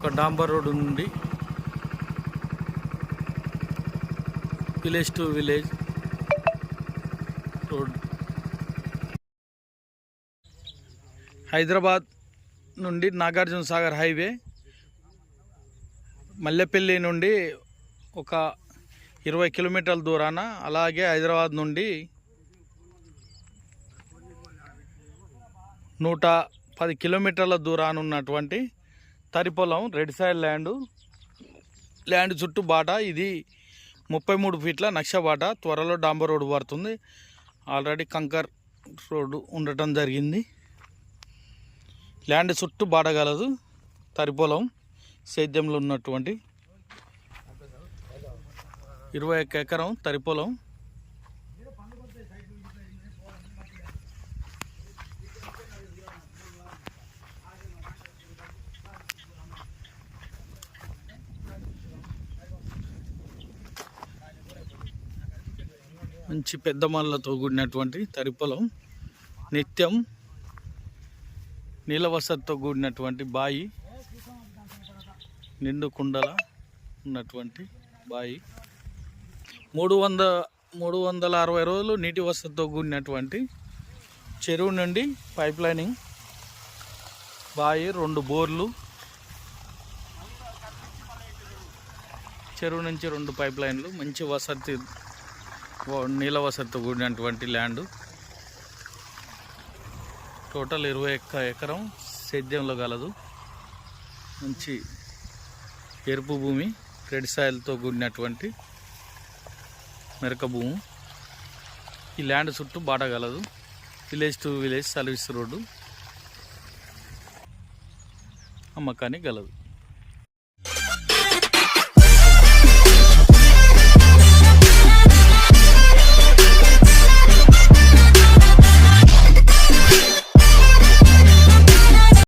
ఒక డాంబర్ రోడ్డు నుండి village to village road. Hyderabad నుండి నాగార్జున సాగర్ హైవే మల్లెపల్లి నుండి ఒక ఇరవై కిలోమీటర్ల దూరాన అలాగే హైదరాబాద్ నుండి నూట పది కిలోమీటర్ల దూరాన ఉన్నటువంటి Taripolam red side land land చుట్టూ బాట. ఇది ముప్పై మూడు ఫీట్ల నక్ష బాట. త్వరలో డాంబర్ రోడ్డు పడుతుంది ఆల్రెడీ కంకర్ రోడ్డు ఉండటం జరిగింది. ల్యాండ్ చుట్టూ బాట తరి తరిపొలం సేద్యంలో ఉన్నటువంటి ఇరవై ఒక్క ఎకరం తరిపొలం. మంచి పెద్ద మళ్ళతో కూడినటువంటి తరిపొలం నిత్యం నీలవసతితో కూడినటువంటి బాయి నిండు కుండల ఉన్నటువంటి బాయి. మూడు వంద మూడు వందల అరవై రోజులు నీటి వసతితో కూడినటువంటి చెరువు నుండి పైప్ లైనింగ్ బాయి రెండు బోర్లు. చెరువు నుంచి రెండు పైప్ లైన్లు మంచి వసతి నీళ్ళ వసతితో కూడినటువంటి ల్యాండ్. టోటల్ ఇరవై ఒక్క ఎకరం సేద్యంలో గలదు. మంచి ఎరుపు భూమి రెడ్ సాయిల్తో కూడినటువంటి మెరక భూమి. ఈ ల్యాండ్ చుట్టూ బాట గలదు. Village to village service road. అమ్మకానికి గలదు.